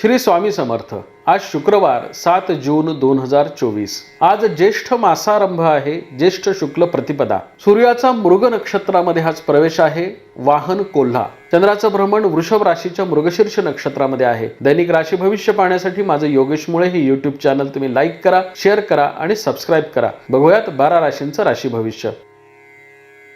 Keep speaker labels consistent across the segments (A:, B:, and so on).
A: श्री स्वामी समर्थ आज शुक्रवार सात जून दोन हजार चोवीस. आज ज्येष्ठ मासारंभ आहे ज्येष्ठ शुक्ल प्रतिपदा. सूर्याचा मृग नक्षत्रामध्ये आज प्रवेश आहे वाहन कोल्हा. चंद्राचं भ्रमण वृषभ राशीच्या मृगशीर्ष नक्षत्रामध्ये आहे. दैनिक राशी भविष्य पाहण्यासाठी माझं योगेश मुळे हे युट्यूब चॅनल तुम्ही लाईक करा शेअर करा आणि सबस्क्राईब करा. बघूयात बारा राशींचं राशी भविष्य.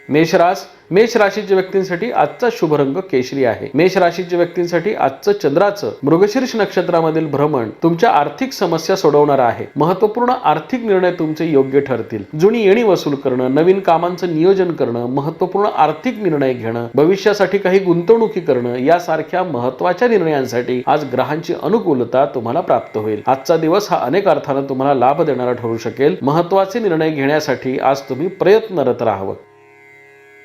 A: मेषरास मेष राशीच्या व्यक्तींसाठी आजचा शुभ रंग केशरी आहे. मेष राशीच्या व्यक्तींसाठी आजचं चंद्राचं मृगशीर्ष नक्षत्रामधील भ्रमण तुमच्या आर्थिक समस्या सोडवणार आहे. महत्त्वपूर्ण आर्थिक निर्णय तुमचे योग्य ठरतील. जुनी येणी वसूल करणं नवीन कामांचं नियोजन करणं महत्त्वपूर्ण आर्थिक निर्णय घेणं भविष्यासाठी काही गुंतवणुकी करणं यासारख्या महत्त्वाच्या निर्णयांसाठी आज ग्रहांची अनुकूलता तुम्हाला प्राप्त होईल. आजचा दिवस हा अनेक अर्थानं तुम्हाला लाभ देणारा ठरू शकेल. महत्त्वाचे निर्णय घेण्यासाठी आज तुम्ही प्रयत्नरत राहावं.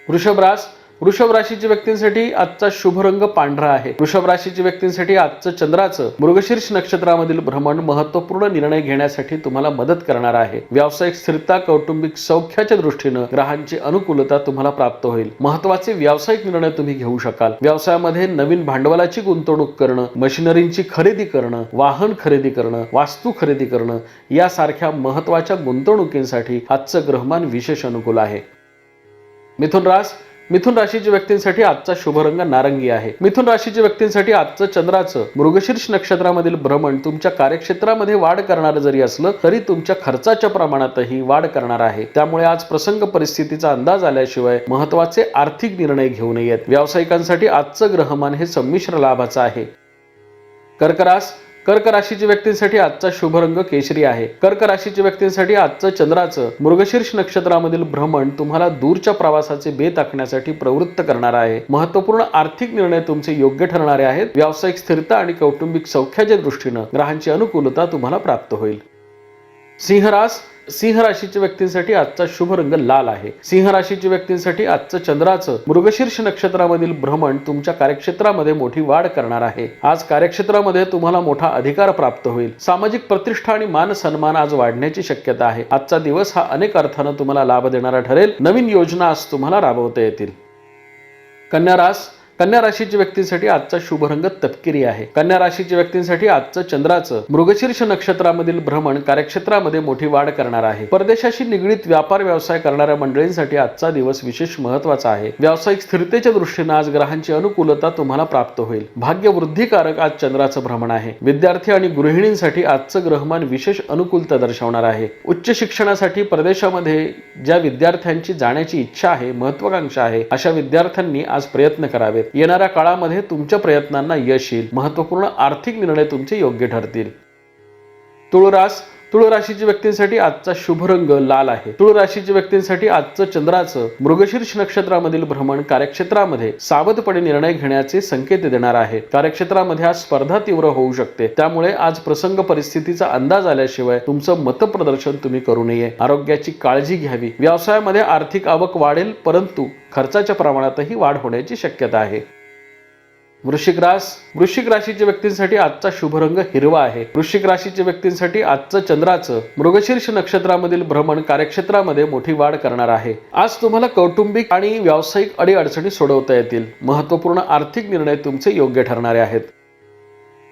A: वृषभ रास वृषभ राशीच्या व्यक्तींसाठी आजचा शुभ रंग पांढरा आहे. वृषभ राशीच्या व्यक्तींसाठी आजचं चंद्राचं मृगशीर्ष नक्षत्रामधील भ्रमण महत्त्वपूर्ण निर्णय घेण्यासाठी तुम्हाला मदत करणार आहे. व्यावसायिक स्थिरता कौटुंबिक सौख्याच्या दृष्टीनं ग्रहांची अनुकूलता तुम्हाला प्राप्त होईल. महत्त्वाचे व्यावसायिक निर्णय तुम्ही घेऊ शकाल. व्यवसायामध्ये नवीन भांडवलाची गुंतवणूक करणं मशिनरींची खरेदी करणं वाहन खरेदी करणं वास्तू खरेदी करणं यासारख्या महत्त्वाच्या गुंतवणुकींसाठी आजचं ग्रहमान विशेष अनुकूल आहे. मिथुन रास मिथुन राशीच्या व्यक्तींसाठी आजचा शुभ रंग नारंगी आहे. मिथुन राशीच्या व्यक्तींसाठी आजचं चंद्राचं मृगशीर्ष नक्षत्रामधील भ्रमण तुमच्या कार्यक्षेत्रामध्ये वाढ करणारं जरी असलं तरी तुमच्या खर्चाच्या प्रमाणातही वाढ करणार आहे. त्यामुळे आज प्रसंग परिस्थितीचा अंदाज आल्याशिवाय महत्त्वाचे आर्थिक निर्णय घेऊ नयेत. व्यावसायिकांसाठी आजचं ग्रहमान हे संमिश्र लाभाचं आहे. कर्करास कर्क राशीच्या व्यक्तींसाठी आजचा शुभ रंग केशरी आहे. कर्क राशीच्या व्यक्तींसाठी आजचं चंद्राचं मृगशीर्ष नक्षत्रामधील भ्रमण तुम्हाला दूरच्या प्रवासाचे बेत आखण्यासाठी प्रवृत्त करणार आहे. महत्त्वपूर्ण आर्थिक निर्णय तुमचे योग्य ठरणारे आहेत. व्यावसायिक स्थिरता आणि कौटुंबिक सौख्याच्या दृष्टीनं ग्रहांची अनुकूलता तुम्हाला प्राप्त होईल. सिंहरास सिंह राशीच्या व्यक्तींसाठी आजचा शुभ रंग लाल आहे. सिंह राशीच्या व्यक्तींसाठी आजचं चंद्राचं मृगशीर्ष नक्षत्रामधील भ्रमण तुमच्या कार्यक्षेत्रामध्ये मोठी वाढ करणार आहे. आज कार्यक्षेत्रामध्ये तुम्हाला मोठा अधिकार प्राप्त होईल. सामाजिक प्रतिष्ठा आणि मान सन्मान आज वाढण्याची शक्यता आहे. आजचा दिवस हा अनेक अर्थानं तुम्हाला लाभ देणारा ठरेल. नवीन योजना आज तुम्हाला राबवता येतील. कन्या रास कन्या राशीच्या व्यक्तींसाठी आजचा शुभ रंग तपकिरी आहे. कन्या राशीच्या व्यक्तींसाठी आजचं चंद्राचं मृगशीर्ष नक्षत्रामधील भ्रमण कार्यक्षेत्रामध्ये मोठी वाढ करणार आहे. परदेशाशी निगडीत व्यापार व्यवसाय करणाऱ्या मंडळींसाठी आजचा दिवस विशेष महत्त्वाचा आहे. व्यावसायिक स्थिरतेच्या दृष्टीनं आज ग्रहांची अनुकूलता तुम्हाला प्राप्त होईल. भाग्य वृद्धिकारक आज चंद्राचं भ्रमण आहे. विद्यार्थी आणि गृहिणींसाठी आजचं ग्रहमान विशेष अनुकूलता दर्शवणार आहे. उच्च शिक्षणासाठी परदेशामध्ये ज्या विद्यार्थ्यांची जाण्याची इच्छा आहे महत्वाकांक्षा आहे अशा विद्यार्थ्यांनी आज प्रयत्न करावेत. येणाऱ्या काळामध्ये तुमच्या प्रयत्नांना यश येईल. महत्त्वपूर्ण आर्थिक निर्णय तुमचे योग्य ठरतील. तुळरास तुळ राशीच्या व्यक्तींसाठी आजचा शुभ रंग लाल आहे. तुळ राशीच्या व्यक्तींसाठी आजचं चंद्राचं मृगशीर्ष नक्षत्रामधील भ्रमण कार्यक्षेत्रामध्ये सावधपणे निर्णय घेण्याचे संकेत देणार आहे. कार्यक्षेत्रामध्ये आज स्पर्धा तीव्र होऊ शकते. त्यामुळे आज प्रसंग परिस्थितीचा अंदाज आल्याशिवाय तुमचं मतप्रदर्शन तुम्ही करू नये. आरोग्याची काळजी घ्यावी. व्यवसायामध्ये आर्थिक आवक वाढेल परंतु खर्चाच्या प्रमाणातही वाढ होण्याची शक्यता आहे. वृश्चिक रास वृश्चिक राशीच्या व्यक्तींसाठी आजचा शुभ रंग हिरवा आहे. वृश्चिक राशीच्या व्यक्तींसाठी आजचं चंद्राचं मृगशीर्ष नक्षत्रामधील भ्रमण कार्यक्षेत्रामध्ये मोठी वाढ करणार आहे. आज तुम्हाला कौटुंबिक आणि व्यावसायिक अडीअडचणी सोडवता येतील. महत्त्वपूर्ण आर्थिक निर्णय तुमचे योग्य ठरणारे आहेत.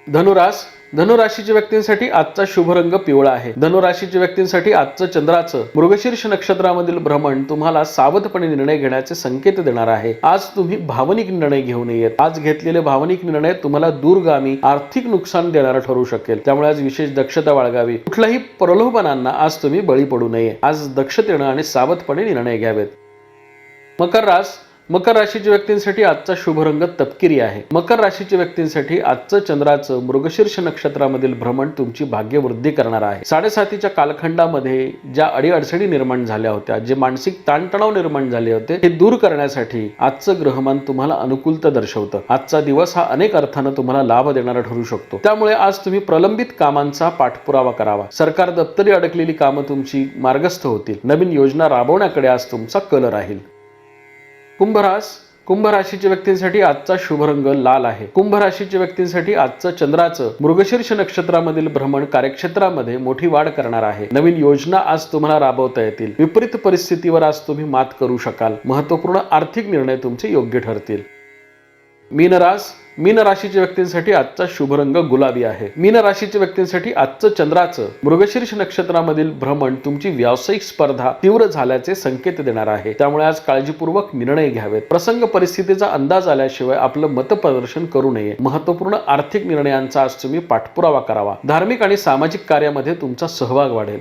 A: धनुरास धनुराशीच्या व्यक्तींसाठी आजचा शुभ रंग पिवळा आहे. धनुराशीच्या व्यक्तींसाठी आजचं चंद्राचं मृगशीर्ष नक्षत्रामधील भ्रमण तुम्हाला सावधपणे निर्णय घेण्याचे संकेत देणार आहे. आज तुम्ही भावनिक निर्णय घेऊ नयेत. आज घेतलेले भावनिक निर्णय तुम्हाला दूरगामी आर्थिक नुकसान देणारा ठरू शकेल. त्यामुळे आज विशेष दक्षता बाळगावी. कुठल्याही प्रलोभनांना आज तुम्ही बळी पडू नये. आज दक्षतेनं आणि सावधपणे निर्णय घ्यावेत. मकर रास मकर राशीच्या व्यक्तींसाठी आजचा शुभ रंग तपकिरी आहे. मकर राशीच्या व्यक्तींसाठी आजचं चंद्राचं मृगशीर्ष नक्षत्रामधील भ्रमण तुमची भाग्यवृद्धी करणार आहे. साडेसातीच्या कालखंडामध्ये ज्या अडीअडचणी निर्माण झाल्या होत्या जे मानसिक ताणतणाव निर्माण झाले होते हे दूर करण्यासाठी आजचं ग्रहमान तुम्हाला अनुकूलता दर्शवतं. आजचा दिवस हा अनेक अर्थानं तुम्हाला लाभ देणारा ठरू शकतो. त्यामुळे आज तुम्ही प्रलंबित कामांचा पाठपुरावा करावा. सरकार दप्तरी अडकलेली कामं तुमची मार्गस्थ होतील. नवीन योजना राबवण्याकडे आज तुमचा कल राहील. कुंभरास कुंभ राशीच्या व्यक्तींसाठी आजचा शुभ रंग लाल आहे. कुंभ राशीच्या व्यक्तींसाठी आजचं चंद्राचं मृगशीर्ष नक्षत्रामधील भ्रमण कार्यक्षेत्रामध्ये मोठी वाढ करणार आहे. नवीन योजना आज तुम्हाला राबवता येतील. विपरीत परिस्थितीवर आज तुम्ही मात करू शकाल. महत्त्वपूर्ण आर्थिक निर्णय तुमचे योग्य ठरतील. मीनरास मीन राशीच्या व्यक्तींसाठी आजचा शुभ रंग गुलाबी आहे. मीन राशीच्या व्यक्तींसाठी आजचं चंद्राचं मृगशीर्ष नक्षत्रामधील भ्रमण तुमची व्यावसायिक स्पर्धा तीव्र झाल्याचे संकेत देणार आहे. त्यामुळे आज काळजीपूर्वक निर्णय घ्यावेत. प्रसंग परिस्थितीचा अंदाज आल्याशिवाय आपलं मतप्रदर्शन करू नये. महत्त्वपूर्ण आर्थिक निर्णयांचा आज तुम्ही पाठपुरावा करावा. धार्मिक आणि सामाजिक कार्यामध्ये तुमचा सहभाग वाढेल.